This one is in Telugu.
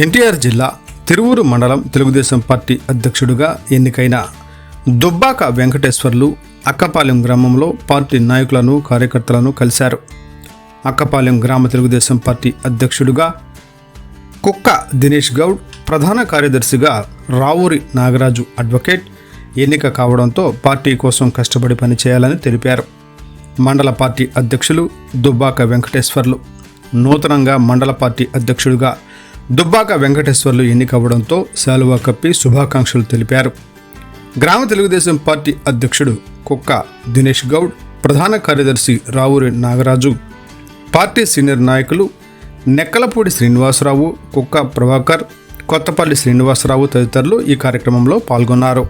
ఎన్టీఆర్ జిల్లా తిరువురు మండలం తెలుగుదేశం పార్టీ అధ్యక్షుడిగా ఎన్నికైన దుబ్బాక వెంకటేశ్వర్లు అక్కపాలెం గ్రామంలో పార్టీ నాయకులను కార్యకర్తలను కలిశారు. అక్కపాలెం గ్రామ తెలుగుదేశం పార్టీ అధ్యక్షుడిగా కుక్క దినేష్ గౌడ్ ప్రధాన కార్యదర్శిగా రావూరి నాగరాజు అడ్వకేట్ ఎన్నిక కావడంతో పార్టీ కోసం కష్టపడి పనిచేయాలని తెలిపారు. మండల పార్టీ అధ్యక్షులు దుబ్బాక వెంకటేశ్వర్లు నూతనంగా మండల పార్టీ అధ్యక్షుడిగా దుబ్బాక వెంకటేశ్వర్లు ఎన్నికవ్వడంతో శాలువా కప్పి శుభాకాంక్షలు తెలిపారు. గ్రామ తెలుగుదేశం పార్టీ అధ్యక్షుడు కుక్క దినేష్ గౌడ్ ప్రధాన కార్యదర్శి రావూరి నాగరాజు పార్టీ సీనియర్ నాయకులు నెక్కలపూడి శ్రీనివాసరావు కుక్క ప్రభాకర్ కొత్తపల్లి శ్రీనివాసరావు తదితరులు ఈ కార్యక్రమంలో పాల్గొన్నారు.